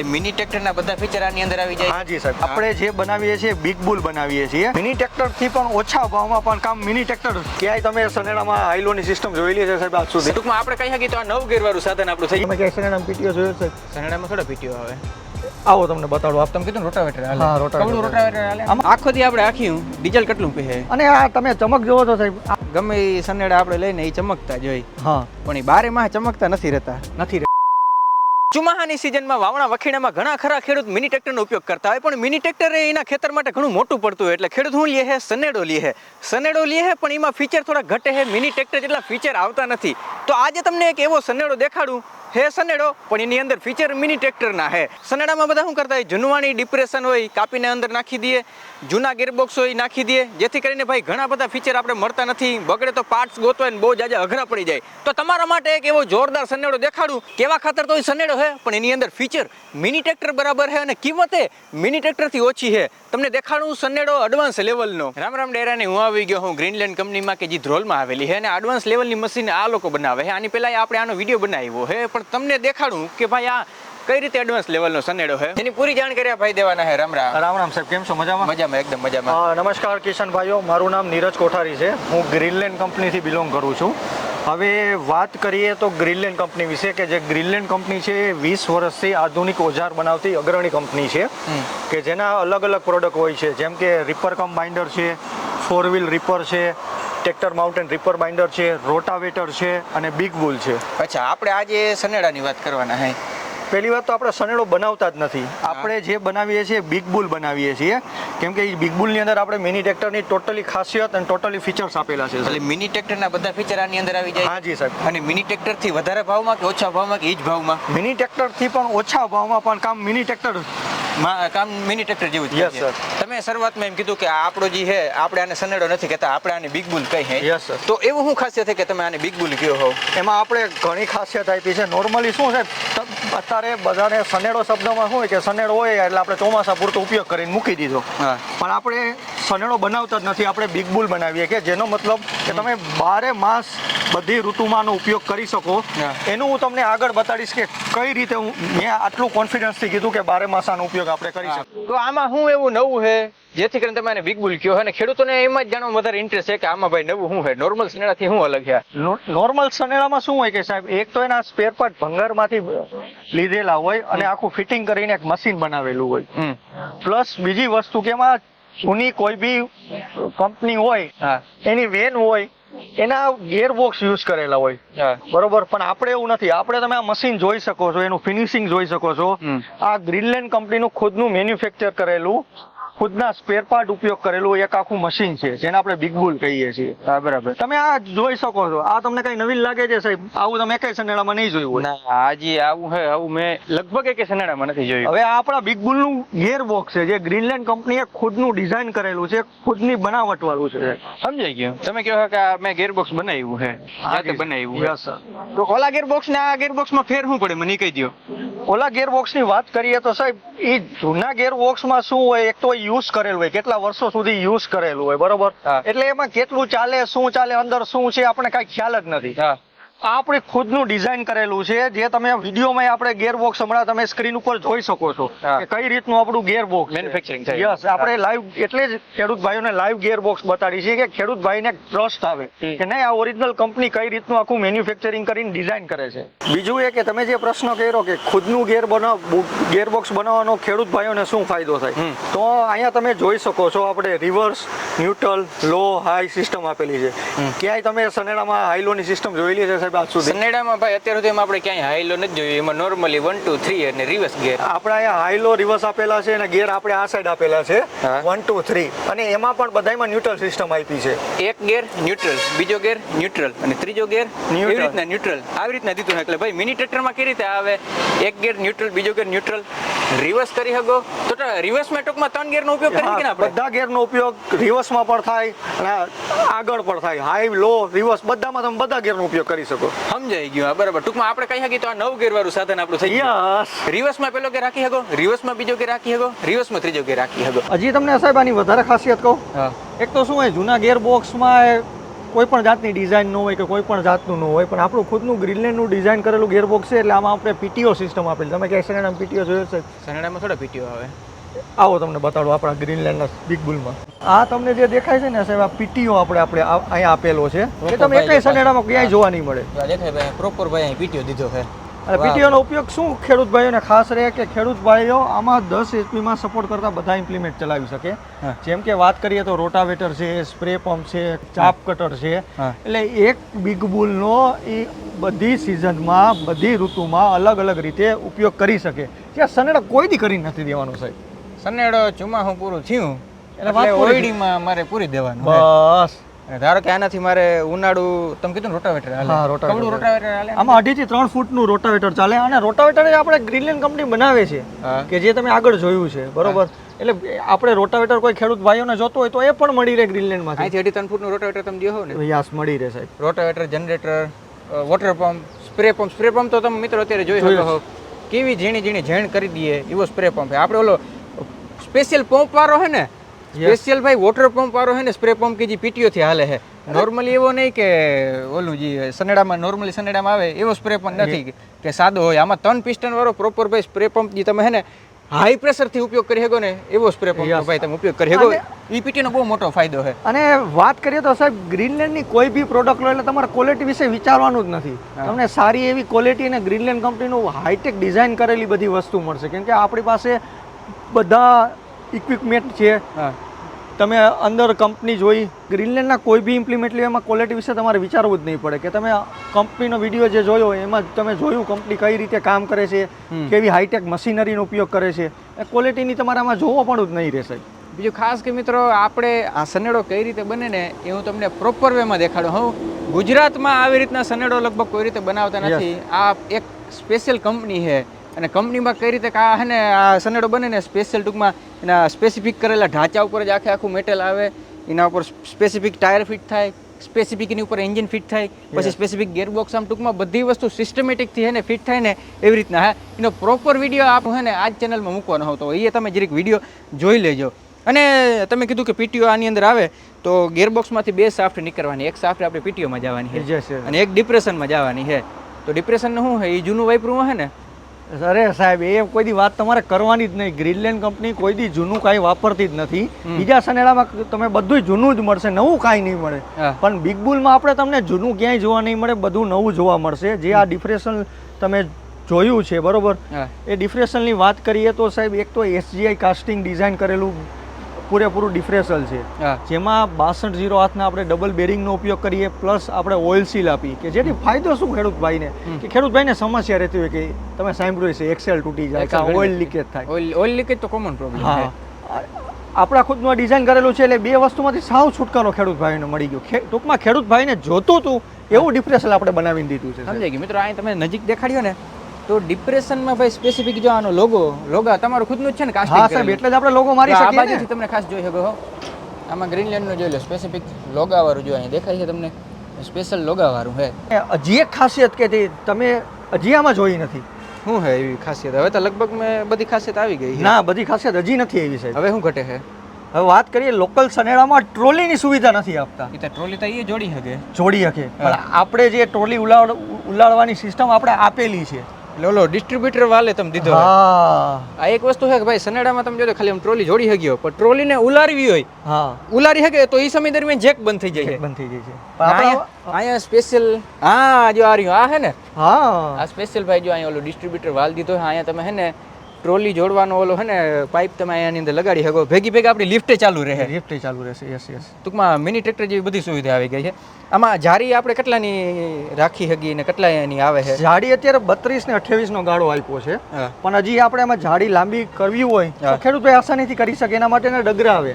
એટલે મિની ટ્રેક્ટરના બધા ફીચર આની અંદર આવી જાય. હા જી સાહેબ. આપણે જે બનાવીએ છીએ બિગ બુલ બનાવીએ છીએ. મિની ટ્રેક્ટરથી પણ ઓછા ભાવમાં પણ કામ મિની ટ્રેક્ટર. ક્યાંય તમે સનેડામાં હાઈલોની સિસ્ટમ જોયેલી છે સાહેબ આજ સુધી? ટૂંકમાં આપણે કહી શકીએ તો આ નવ ગેરવાળું સાધન આપણું થઈ ગયું સનેડામાં પીટીઓ જોયો છે? સનેડામાં થોડા પીટીઓ આવે. આવો તમને બતાડો. આપ તમે કીધું રોટાવેટર હાલે. હા, રોટાવેટર. રોટાવેટર હાલે. આમ આખો દી આપણે આખી ડીઝલ કેટલું પીહે? અને આ તમે ચમક જોવો છો સાહેબ. ગમે એ સનેડા આપણે લઈને એ ચમકતા જોઈ હા. પણ એ બારે માં ચમકતા નથી રહેતા. નથી ચોમાહાની સિઝનમાં વાવણા વખીણામાં ઘણા ખરા ખેડૂત મિની ટ્રેક્ટરનો ઉપયોગ કરતા હોય, પણ મિની ટ્રેક્ટર એના ખેતર માટે ઘણું મોટું પડતું હોય એટલે ખેડૂત હું લે હે, સનેડો લે હે. સનેડો લે હે, પણ એમાં ફીચર થોડા ઘટે હે, મિની ટ્રેક્ટર જેટલા ફીચર આવતા નથી. તો આજે તમને એક એવો સનેડો દેખાડું. હે સનેડો, પણ એની અંદર ફીચર મિની ટ્રેક્ટરના હે. સનેડામાં બધા શું કરતા હોય? જૂનવાણી ડિપ્રેશન હોય, કાપીને અંદર નાખી દઈએ. જૂના ગેરબોક્સ હોય, નાખી દઈએ. જેથી કરીને ભાઈ ઘણા બધા ફીચર આપણે મળતા નથી. બગડે તો પાર્ટ્સ ગોતવાય ને બહુ જાજા અઘરા પડી જાય. તો તમારા માટે એક એવો જોરદાર સનેડો દેખાડું. કેવા ખાતર તો સનેડો હે? પણ એની અંદર ફીચર મિની ટ્રેક્ટર બરાબર હે અને કિંમતે મિની ટ્રેક્ટરથી ઓછી હે. તમને દેખાડું સનેડો એડવાન્સ લેવલનો રામ રામ ડેરાને, હું આવી ગયો હું ગ્રીનલેન્ડ કંપનીમાં કે જે ધ્રોલમાં આવેલી હે અને એડવાન્સ લેવલની મશીન આ લોકો બનાવે હે. આની પહેલાં આપણે આનો વીડિયો બનાવ્યો હે, પણ તમને દેખાડું કે ભાઈ આ કઈ રીતે એડવાન્સ લેવલનો સનેડો છે? એની પૂરી જાણકારી આ ભાઈ દેવાના છે રામ રામ. રામ રામ સાહેબ કેમ છો? મજામાં? મજામાં એકદમ મજામાં. નમસ્કાર કિશન ભાઈઓ મારું નામ નીરજ કોઠારી છે. હું ગ્રીનલેન્ડ કંપનીથી બિલોંગ કરું છું. હવે વાત કરીએ તો ગ્રીનલેન્ડ કંપની વિશે કે જે ગ્રીનલેન્ડ કંપની છે એ વીસ વર્ષથી આધુનિક ઓજાર બનાવતી અગ્રણી કંપની છે. કે જેના અલગ અલગ પ્રોડક્ટ હોય છે. જેમ કે રિપર કમ બાઇન્ડર છે ફોર વ્હીલ રિપર છે ટ્રેક્ટર માઉન્ટેન રિપર બાઇન્ડર છે, રોટાવેટર છે અને બિગ બુલ છે. અચ્છા, આપણે આજે સનેડાની વાત કરવાના હે. પહેલી વાત તો આપણે સનેડો બનાવતા જ નથી. આપણે જે બનાવીએ છીએ બિગ બુલ બનાવીએ છીએ. કેમ કે બિગ બુલની અંદર આપણે મિની ટ્રેક્ટરની ટોટલી ખાસિયત અને ટોટલી ફીચર્સ આપેલા છે એટલે મિની ટ્રેક્ટરના બધા ફીચર આની અંદર આવી જાય? હા જી સાહેબ. અને મિની ટ્રેક્ટરથી વધારે ભાવમાં કે ઓછા ભાવમાં કે એ જ ભાવમાં? મિની ટ્રેક્ટરથી પણ ઓછા ભાવમાં પણ કામ મિની ટ્રેક્ટર કામ મિની ટ્રેક્ટર જેવું યસ સર તમે શરૂઆતમાં એમ કીધું કે આપણો જે છે આપણે આને સનેડો નથી કહેતા આપણે આને બિગ બુલ કહી હે. Yes, તો એવું શું ખાસિયત છે કે તમે આને બિગ બુલ કયો હો એમાં આપણે ઘણી ખાસિયત આપી છે. નોર્મલી શું છે અત્યારે બધાને સનેડો શબ્દમાં શું હોય કે સનેડો હોય એટલે આપણે ચોમાસા પૂરતો ઉપયોગ કરીને મૂકી દીધો. પણ આપણે સનેડો બનાવતા જ નથી આપણે બિગ બુલ બનાવીએ કે જેનો મતલબ કે તમે બારે માસ બધી ઋતુમાંનો ઉપયોગ કરી શકો. એનું હું તમને આગળ બતાડીશ કે કઈ રીતે હું મેં આટલું કોન્ફિડન્સથી કીધું કે બારે માસાનો ઉપયોગ આપણે કરી શકીએ. તો આમાં શું એવું નવું છે? જેથી કરીને તમે આને વીક બુલ કયો અને ખેડૂતોને એમાં જ જાણવા વધારે ઇન્ટરેસ્ટ છે કે આમાં ભાઈ નવું શું છે? નોર્મલ સનેડાથી શું અલગ છે? નોર્મલ સનેડામાં શું હોય કે સાહેબ? એક તો એના સ્પેર પાર્ટ ભંગારમાંથી લીધેલા હોય અને આખું ફિટિંગ કરીને એક મશીન બનાવેલું હોય. પ્લસ બીજી વસ્તુ કે એમાં જૂની કોઈ બી કંપની હોય એની વેન હોય એના ગેરબોક્સ યુઝ કરેલા હોય. બરોબર? પણ આપણે એવું નથી. આપણે તમે આ મશીન જોઈ શકો છો એનું ફિનિશિંગ જોઈ શકો છો. આ ગ્રીનલેન્ડ કંપનીનું ખુદનું મેન્યુફેક્ચર કરેલું ખુદના સ્પેર પાર્ટ ઉપયોગ કરેલું એક આખું મશીન છે જેને આપણે બિગ બુલ કહીએ છીએ. હા બરાબર. તમે આ જોઈ શકો છો. આ તમને કઈ નવીન લાગે છે સાહેબ? આવું તમે એકે સનેડામાં નહીં જોયું હોય. ના હાજી આવું હે આવું મેં લગભગ એકે સનેડામાં નથી જોયું. હવે આ આપણા બિગ બુલનું ગિયર બોક્સ છે જે ગ્રીનલેન્ડ કંપનીએ ખુદનું ડિઝાઇન કરેલું છે ખુદની બનાવટ વાળું છે. સમજાઈ ગયું. તમે કહો કે મેં મેં ગેરબોક્સ બનાવ્યું છે જાતે બનાવ્યું છે. સર. તો ઓલા ગેરબોક્સ ને આ ગેરબોક્સમાં ફેર શું પડે? મને કહી દો ઓલા ગિયર બોક્સની વાત કરીએ તો સાહેબ એ જૂના ગિયર બોક્સમાં શું હોય એક તો યુઝ કરેલું હોય કેટલા વર્ષો સુધી યુઝ કરેલું હોય બરોબર? એટલે એમાં કેટલું ચાલે શું ચાલે અંદર શું છે આપણે કઈ ખ્યાલ જ નથી. આપણે ખુદનું ડિઝાઇન કરેલું છે જે તમે વિડીયોમાં આપણે ગેરબોક્સ હમણાં તમે સ્ક્રીન ઉપર જોઈ શકો છો કે કઈ રીતનું આપણું ગેરબોક્સ મેન્યુફેક્ચરિંગ છે. યસ આપણે લાઈવ એટલે જ ખેડૂત ભાઈઓને લાઈવ ગેરબોક્સ બોક્સ બતાડી છે કે ખેડૂત ભાઈને ટ્રસ્ટ આવે. કે નહીં આ ઓરિજિનલ કંપની કઈ રીતનું આખું મેન્યુફેક્ચરિંગ કરીને ડિઝાઇન કરે છે. બીજું એ કે તમે જે પ્રશ્ન કર્યો કે ખુદનું ગેર બનાવ ગેરબોક્સ બનાવવાનો ખેડૂત ભાઈઓને શું ફાયદો થાય? તો અહીંયા તમે જોઈ શકો છો આપણે reverse neutral low high system આપેલી છે. ક્યાંય તમે સનેડામાં હાઈ લોની સિસ્ટમ જોયેલી છે સાહેબ સુધી. સનેડામાં ભાઈ અત્યાર સુધી આપણે ક્યાંય હાઈલો નથી જોયું. એમાં નોર્મલી વન ટુ થ્રી અને રિવર્સ ગેર આપણે અહીંયા હાઈલો રિવર્સ આપેલા છે અને ગેર આપણે આ સાઈડ આપેલા છે. વન ટુ થ્રી અને એમાં પણ બધામાં ન્યુટ્રલ સિસ્ટમ આપી છે. એક ગેર ન્યુટ્રલ બીજો ગેર ન્યુટ્રલ અને ત્રીજો ગેર. એવી રીતના ન્યુટ્રલ આવી રીતના દીધું એટલે ભાઈ મિની ટ્રેક્ટરમાં કેવી રીતે આવે? એક ગેર ન્યુટ્રલ બીજો ગેર ન્યુટ્રલ રિવર્સ કરી શકો. તો રિવર્સમાં ટૂંકમાં ત્રણ ગેરનો ઉપયોગ કરી ને આપણે? બધા ગેરનો ઉપયોગ રિવર્સમાં પણ થાય અને આગળ પણ થાય. હાઈ લો રિવર્સ બધામાં તમે બધા ગિયરનો ઉપયોગ કરી શકો. સમજાઈ ગયું બરાબર. ટૂંકમાં આપણે કહી શકીએ તો આ નવ ગેર વાળું સાધન આપણું થઈ ગયું. રિવર્સમાં પેલો ગેર રાખી શકો રિવર્સમાં બીજો ગેર રાખી શકો રિવર્સમાં ત્રીજો ગેર રાખી શકો. હજી તમને સાહેબ આની વધારે ખાસિયત કહું? એક તો શું હોય જૂના ગિયર બોક્સમાં કોઈ પણ જાતની ડિઝાઇન ન હોય કે કોઈ પણ જાતનું ન હોય પણ આપણું ખુદનું ગ્રીનલેન્ડનું ડિઝાઇન કરેલું ગેરબોક્સ છે એટલે આમાં આપણે પીટીઓ સિસ્ટમ આપેલી. તમે ક્યાંય સનેડામાં પીટીઓ જોયો છે સનેડામાં થોડા પીટીઓ આવે. આવો તમને બતાડો આપણા ગ્રીનલેન્ડના બિગ બુલમાં આ તમને જે દેખાય છે ને સાહેબ આ પીટીઓ આપણે આપણે અહીંયા આપેલો છે. એ તમે એકય સનેડામાં ક્યાંય જોવા નહીં મળે. દેખાય ભાઈ પ્રોપર ભાઈ અહીં પીટીઓ દીધો છે. અને પીટીઓનો ઉપયોગ શું ખેડૂત ભાઈઓને ખાસ રહે કે ખેડૂત ભાઈઓ આમાં દસ એચપીમાં સપોર્ટ કરતા બધા ઇમ્પ્લિમેન્ટ ચલાવી શકે? જેમ કે વાત કરીએ તો રોટાવેટર છે સ્પ્રે પંપ છે ચાપ કટર છે. એટલે એક બિગ બુલનો એ બધી સિઝનમાં બધી ઋતુમાં અલગ અલગ રીતે ઉપયોગ કરી શકે. ત્યાં સનેડો કોઈ દી કરી નથી દેવાનો સાહેબ. સનેડો ચુમા હું પૂરું થયું. એટલે ઓઈડીમાં મારે પૂરી દેવાનું બસ. ધારો કે આનાથી મારે ઉનાળુ તમે કીધું રોટાવેટર હાલે. હા, રોટાવેટર. રોટાવેટર હાલે આમાં અઢીથી ત્રણ ફૂટનું રોટાવેટર ચાલે અને રોટાવેટર આપણે ગ્રીનલેન્ડ કંપની બનાવે છે કે જે તમે આગળ જોયું છે બરોબર? એટલે આપણે રોટાવેટર કોઈ ખેડૂત ભાઈઓને જોતો હોય તો એ પણ મળી રહે ગ્રીનલેન્ડમાંથી અહીંથી અઢી ત્રણ ફૂટનું રોટાવેટર તમે દ્યો ને. યસ મળી રહે સાહેબ. Rotavator generator water pump spray pump spray pump તો તમે મિત્રો અત્યારે જોઈ શકો છો. કેવી ઝીણી ઝીણી ઝેણ કરી દઈએ એવો સ્પ્રે પંપ છે. આપણે ઓલો સ્પેશિયલ પંપ વાળો હોય ને સ્પેશિયલ ભાઈ વોટર પંપ વાળો હોય ને સ્પ્રે પંપ કે જે પીટીઓ થી હાલે છે. નોર્મલી એવો નહીં કે ઓલું જે સનેડામાં નોર્મલી સનેડામાં આવે એવો સ્પ્રે પંપ નથી કે સાદો હોય. આમાં ત્રણ પિસ્ટન વાળો પ્રોપર ભાઈ સ્પ્રે પંપ જે તમે હે ને હાઈ પ્રેશરથી ઉપયોગ કરી શકો ને એવો સ્પ્રે પંપ ભાઈ તમે ઉપયોગ કરી શકો. એ પીટીનો બહુ મોટો ફાયદો છે. અને વાત કરીએ તો સાહેબ ગ્રીનલેન્ડની કોઈ બી પ્રોડક્ટ લો એટલે તમારે ક્વોલિટી વિશે વિચારવાનું જ નથી. તમને સારી એવી ક્વોલિટી અને ગ્રીનલેન્ડ કંપનીનું હાઈટેક ડિઝાઇન કરેલી બધી વસ્તુ મળશે. કેમ કે આપણી પાસે બધા ઇક્વિપમેન્ટ છે. તમે અંદર કંપની જોઈ ગ્રીનલેન્ડના કોઈ બી ઇમ્પ્લિમેન્ટ લે એમાં ક્વોલિટી વિશે તમારે વિચારવું જ નહીં પડે. કે તમે કંપનીનો વીડિયો જે જોયો એમાં તમે જોયું કંપની કઈ રીતે કામ કરે છે કેવી હાઈટેક મશીનરીનો ઉપયોગ કરે છે. એ ક્વોલિટીની તમારામાં જોવો પણ જ નહીં રહેશે. બીજું ખાસ કે મિત્રો આપણે આ સનેડો કઈ રીતે બને ને એ હું તમને પ્રોપર વેમાં દેખાડું. હું ગુજરાતમાં આવી રીતના સનેડો લગભગ કોઈ રીતે બનાવતા નથી. આ એક સ્પેશિયલ કંપની છે. અને કંપનીમાં કઈ રીતે કા હે ને આ સનેડો બને ને સ્પેશિયલ ટૂંકમાં એના સ્પેસિફિક કરેલા ઢાંચા ઉપર જ આખે આખું મેટેલ આવે. એના ઉપર સ્પેસિફિક ટાયર ફિટ થાય સ્પેસિફિક એની ઉપર એન્જિન ફિટ થાય. પછી સ્પેસિફિક ગેરબોક્સ આમ ટૂંકમાં બધી વસ્તુ સિસ્ટમેટિકથી હે ને ફિટ થાય ને એવી રીતના હા. એનો પ્રોપર વીડિયો આપ હે ને આ જ ચેનલમાં મૂકવાનો હતો એ તમે જરીક વીડિયો જોઈ લેજો. અને તમે કીધું કે પીટીઓ આની અંદર આવે તો ગેરબોક્સમાંથી બે સાફ્ટ નીકળવાની. એક સાફ્ટ આપણે પીટીઓમાં જવાની છે. જે છે અને એક ડિપ્રેશનમાં જવાની છે. તો ડિપ્રેશનનું શું છે? એ જૂનું વાઇપરું હે ને? અરે સાહેબ એ કોઈ દી વાત તમારે કરવાની જ નહીં. ગ્રીનલેન્ડ કંપની કોઈ દી જૂનું કાંઈ વાપરતી જ નથી. બીજા સનેડામાં તમે બધું જૂનું જ મળશે. નવું કાંઈ નહીં મળે. પણ બિગ બુલમાં આપણે તમને જૂનું ક્યાંય જોવા નહીં મળે બધું નવું જોવા મળશે. જે આ ડિફ્રેશન તમે જોયું છે બરોબર? એ ડિફ્રેશનની વાત કરીએ તો સાહેબ એક તો એસજીઆઈ કાસ્ટિંગ ડિઝાઇન કરેલું પૂરેપૂરું ડિફ્રેશલ છે. જેમાં બાસઠ ઝીરો હાથના આપણે ડબલ બેરિંગનો ઉપયોગ કરીએ પ્લસ આપણે ઓઇલ સીલ આપી કે જેથી ફાયદો શું ખેડૂત ભાઈને કે ખેડૂત ભાઈને સમસ્યા રહેતી હોય કે તમે સાંભળ્યું છે એક્સેલ તૂટી જાય ઓઇલ લીકેજ થાય. ઓઇલ લીકેજ તો કોમન પ્રોબ્લેમ હા. આપણા ખુદનું ડિઝાઇન કરેલું છે એટલે બે વસ્તુમાંથી સાવ છુટકારો ખેડૂત ભાઈને મળી ગયો. ટૂંકમાં ખેડૂત ભાઈને જોતું હતું એવું ડિફ્રેશન આપણે બનાવી દીધું છે. સમજાય ગયું. મિત્રો અહીં તમે નજીક દેખાડ્યો ને તો ડિપ્રેશનમાં ભાઈ સ્પેસિફિક જો આનો લોગો લોગા તમારું ખુદનું જ છે ને હા સાહેબ એટલે જ આપણે લોગો મારી શકીએ આ બાજુથી તમને ખાસ જોઈ શકો આમાં ગ્રીનલેન્ડનું જોઈ લો સ્પેસિફિક લોગા વાળું જો અહીં દેખાય છે તમને. સ્પેશિયલ લોગા વાળું હે હજી એક ખાસિયત કે તમે હજી આમાં જોઈ નથી? શું હે એવી ખાસિયત? હવે તો લગભગ મેં બધી ખાસિયત આવી ગઈ ના બધી ખાસિયત હજી નથી એવી સાહેબ. હવે શું ઘટે છે? હવે વાત કરીએ લોકલ સનેડામાં ટ્રોલીની સુવિધા નથી આપતા. એ તો ટ્રોલી તો એ જોડી શકે જોડી શકે પણ આપણે જે ટ્રોલી ઉલાડ ઉલાડવાની સિસ્ટમ આપણે આપેલી છે. ઓલો ડિસ્ટ્રીબ્યુટર વાલે તમે દીધો હા. આ એક વસ્તુ છે કે ભાઈ સનેડામાં તમે જોજો ખાલી આમ ટ્રોલી જોડી હગ્યો પણ ટ્રોલીને ઉલારવી હોય હા. ઉલારી હગે તો એ સમય દરમિયાન જેક બંધ થઈ જાય છે. બંધ થઈ જાય છે. આપણે અહીંયા સ્પેશિયલ હા જો આ રહ્યું આ હે ને? હા. આ સ્પેશિયલ ભાઈ જો અહીંયા ઓલો ડિસ્ટ્રીબ્યુટર વાલ દીધો છે અહીંયા તમે હે ને ટ્રોલી જોડવાનો ઓલો હે ને પાઇપ તમે અહીંયાની અંદર લગાડી શકો. ભેગી ભેગી આપણી લિફ્ટે ચાલુ રહે. લિફ્ટ ચાલુ રહેશે યસ યસ ટૂંકમાં મિની ટ્રેક્ટર જેવી બધી સુવિધા આવી ગઈ છે. આમાં જારી આપણે કેટલાની રાખી હગી ને કેટલા એની આવે છે? જાડી અત્યારે બત્રીસ ને અઠ્યાવીસ નો ગાળો આપ્યો છે. પણ હજી આપણે એમાં જાડી લાંબી કરવી હોય તો હા. આસાનીથી કરી શકે એના માટે ડગરા આવે.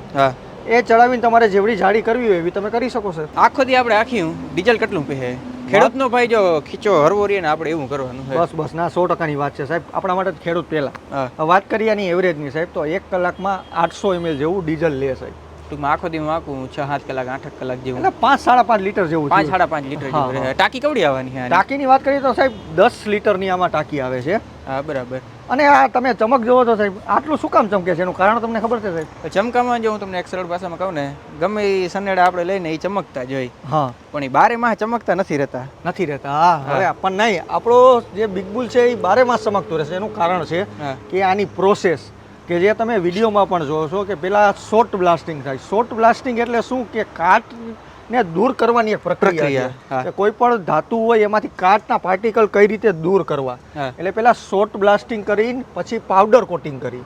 એ ચડાવીને તમારે જેવડી જાડી કરવી હોય એવી તમે કરી શકો સર આખો દી આપણે આખી ડીઝલ કેટલું પીએ? ખેડૂતનો ભાઈ જો ખીચો હરવો રહીએ ને આપણે એવું કરવાનું બસ બસ ના સો ટકાની વાત છે સાહેબ. આપણા માટે ખેડૂત પહેલા. વાત કરીએ આની એવરેજની સાહેબ તો એક કલાકમાં આઠસો એમએલ જેવું ડીઝલ લે સાહેબ. ટૂંકમાં આખો દી વાંકું છ સાત કલાક આઠ કલાક જેવું. એટલે પાંચ સાડા પાંચ લીટર જેવું પાંચ સાડા પાંચ લીટર ટાંકી કવડી આવવાની? ટાંકીની વાત કરીએ તો સાહેબ દસ લીટરની આમાં ટાંકી આવે છે. હા બરાબર. અને આ તમે ચમક જોવો છો સાહેબ આટલું શું કામ ચમકે છે? એનું કારણ તમને ખબર છે સાહેબ? ચમકામાં જો હું તમને એક સરળ ભાષામાં કહું ને ગમે એ સનેડા આપણે લઈને એ ચમકતા જ હોય. હા. પણ એ બારે માસ ચમકતા નથી રહેતા. નથી રહેતા હા હવે પણ નહીં આપણો જે બિગ બુલ છે એ બારે માસ ચમકતું રહેશે. એનું કારણ છે કે આની પ્રોસેસ કે જે તમે વિડીયોમાં પણ જોવો છો કે પેલા શોર્ટ બ્લાસ્ટિંગ થાય. શોર્ટ બ્લાસ્ટિંગ એટલે શું? કે કાટને દૂર કરવાની એક પ્રક્રિયા છે. કોઈ પણ ધાતુ હોય એમાંથી કાટના પાર્ટિકલ કઈ રીતે દૂર કરવા. એટલે પેલા શોર્ટ બ્લાસ્ટિંગ કરીને પછી પાવડર કોટિંગ કરી.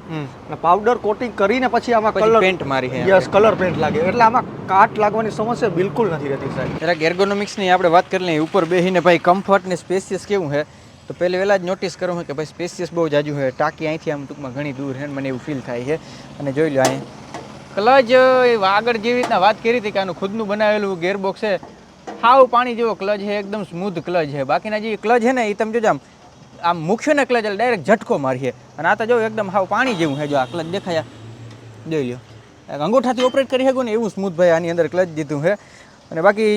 અને પાવડર કોટિંગ કરીને પછી આમાં કલર પેન્ટ મારી યસ કલર પેન્ટ લાગે. એટલે આમાં કાટ લાગવાની સમસ્યા બિલકુલ નથી રહેતી સાહેબ. જરાક એર્ગોનોમિક્સની આપણે વાત કરી લઈએ. ઉપર બેસીને ભાઈ કમ્ફર્ટ ને સ્પેસિયસ કેવું છે તો પહેલે વહેલા જ નોટિસ કરું કે ભાઈ સ્પેસિયસ બહુ જાજુ છે ટાંકી અહીંથી આમ ટૂંકમાં ઘણી દૂર છે મને એવું ફીલ થાય છે અને જોઈ લો અહીં. ક્લચ આગળ જેવી રીતના વાત કરી હતી કે આનું ખુદનું બનાવેલું ગેરબોક્સ છે. હાવ પાણી જેવો ક્લચ છે, એકદમ સ્મૂથ ક્લચ છે. બાકીના જે ક્લચ છે ને એ તમે જોજો આમ આમ મૂક્યો ને ક્લચ, એટલે ડાયરેક્ટ ઝટકો મારીએ. અને આ તો જો એકદમ હાવ પાણી જેવું છે, જો આ ક્લચ દેખાયા. જોઈ લ્યો. અંગૂઠાથી ઓપરેટ કરી શકો ને, એવું સ્મૂથ ભાઈ આની અંદર ક્લચ દીધું છે. અને બાકી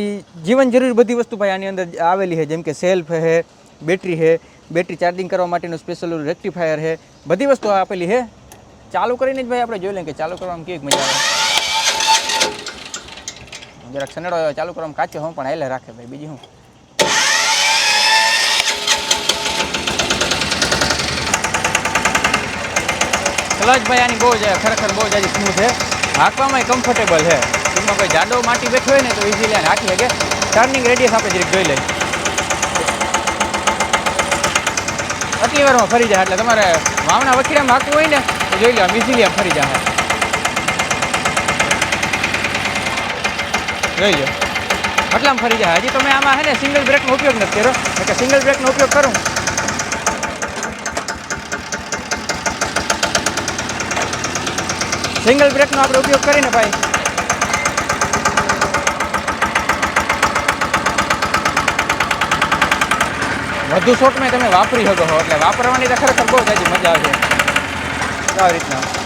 જીવન જરૂરી બધી વસ્તુ ભાઈ આની અંદર આવેલી છે, જેમ કે સેલ્ફ છે બેટરી છે. બેટરી ચાર્જિંગ કરવા માટેનું સ્પેશિયલ રેક્ટિફાયર છે. બધી વસ્તુ આપેલી છે. ચાલુ કરીને જ ભાઈ આપણે જોઈ લઈએ કે ચાલુ કરવામાં કેવી મજા આવે. જરાક સનેડો ચાલુ કરવામાં કાચો હું, પણ હાલે રાખે ભાઈ, બીજી હું ક્લચ ભાઈ આની બહુ જ, ખરેખર બહુ જ આજે સ્મૂથ છે. હાંકવામાં કમ્ફર્ટેબલ છે. ટૂંકમાં કોઈ જાડો માટી બેઠો હોય ને તો ઇઝીલી હાંકી શકે. ટર્નિંગ રેડિયસ આપણે જરીક જોઈ લઈએ. આટલી વારમાં ફરી જાય, એટલે તમારે વાવના વખીડામાં હાંકવું હોય ને જોઈ લો આમ ઇઝીલી આમ ફરી જાય જોઈ લો આટલામાં ફરી જાય હજી તો મેં આમાં હે ને સિંગલ બ્રેકનો ઉપયોગ નથી કર્યો એટલે કે સિંગલ બ્રેકનો ઉપયોગ કરું સિંગલ બ્રેકનો આપણે ઉપયોગ કરીને ભાઈ વધુ શોર્ટમાં તમે વાપરી શકો છો એટલે વાપરવાની તો ખરેખર બહુ જ હજી મજા આવે છે આવી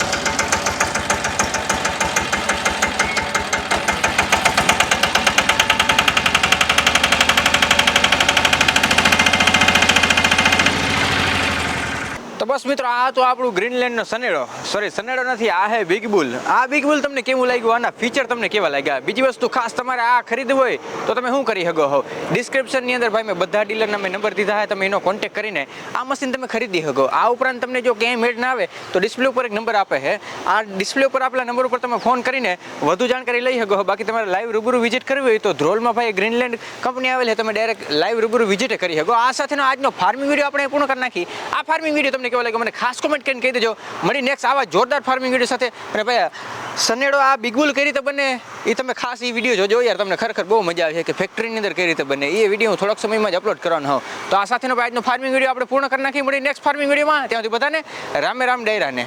તો બસ મિત્રો, આ તો આપણું ગ્રીનલેન્ડનો સનેડો. સોરી સનેડો નથી, આ હે બિગ બુલ આ બિગ બુલ તમને કેવું લાગ્યું? આના ફીચર તમને કેવા લાગ્યા? બીજી વસ્તુ ખાસ તમારે આ ખરીદવું હોય, તો તમે શું કરી શકો હો? ડિસ્ક્રિપ્શનની અંદર ભાઈ, મેં બધા ડીલરના મેં નંબર દીધા છે તમે એનો કોન્ટેક્ટ કરીને આ મશીન તમે ખરીદી શકો. આ ઉપરાંત તમને જો ક્યાંય મેળ ના આવે, તો ડિસ્પ્લે ઉપર એક નંબર આપે છે આ ડિસ્પ્લે ઉપર આપેલા નંબર ઉપર તમે ફોન કરીને વધુ જાણકારી લઈ શકો બાકી તમારે લાઈવ રૂબરૂ વિઝિટ કરવી હોય, તો ધ્રોલમાં ભાઈ ગ્રીનલેન્ડ કંપની આવેલી છે તમે ડાયરેક્ટ લાઈવ રૂબરૂ વિઝિટ કરી શકો. આ સાથેનો આજનો ફાર્મિંગ વીડિયો આપણે પૂર્ણ કરી નાખી. આ ફાર્મિંગ વીડિયો તમને કેવો લાગે મને ખાસ કોમેન્ટ કરીને કહી દેજો. મળી નેક્સ્ટ આવા જોરદાર ફાર્મિંગ વીડિયો સાથે. અને ભાઈ, સનેડો આ બિગુલ કઈ રીતે બને? એ તમે ખાસ એ વીડિયો જોજો યાર, તમને ખરેખર બહુ મજા આવે છે કે ફેક્ટરીની અંદર કઈ રીતે બને. એ વીડિયો હું થોડાક સમયમાં જ અપલોડ કરવાનો હોઉં. તો આ સાથેનો આજનો ફાર્મિંગ વીડિયો આપણે પૂર્ણ કરી નાખી મળી નેક્સ્ટ ફાર્મિંગ વિડીયોમાં ત્યાં સુધી બધાને રામે રામ ડાયરાને.